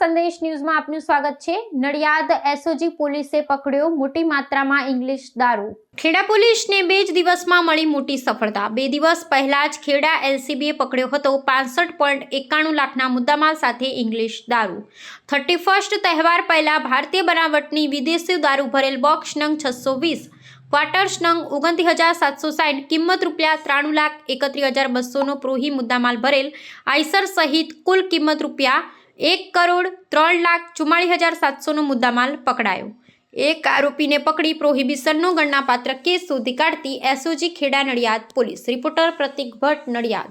સંદેશ ન્યૂઝમાં આપનું સ્વાગત છે. નડિયાદ એસઓજી પોલીસે પકડ્યો મોટી માત્રામાં ઇંગ્લિશ દારૂ. ખેડા પોલીસને બે જ દિવસમાં મળી મોટી સફળતા. બે દિવસ પહેલા જ ખેડા એલસીબીએ પકડ્યો હતો પાંસઠ પોઈન્ટ એકાણું લાખના મુદ્દામાલ સાથે ઇંગ્લિશ દારૂ. થર્ટી ફર્સ્ટ તહેવાર પહેલા ભારતીય બનાવટની વિદેશી દારૂ ભરેલ બોક્સ નંગ છસો વીસ. ક્વાર્ટર્સ નંગ ઓગણત્રીસ હજાર સાતસો સાઠ. કિંમત રૂપિયા ત્રાણું લાખ એકત્રીસ હજાર બસોનો પ્રોહી મુદ્દામાલ ભરેલ. આઈસર સહિત કુલ કિંમત રૂપિયા એક કરોડ ત્રણ લાખ ચુમ્માળીસ હજાર સાતસોનો મુદ્દામાલ પકડાયો. એક આરોપીને પકડી પ્રોહિબિશનનો ગણનાપાત્ર કેસ શોધી કાઢતી SOG Kheda Nadiad police. Reporter Pratik Bhatt Nadiad.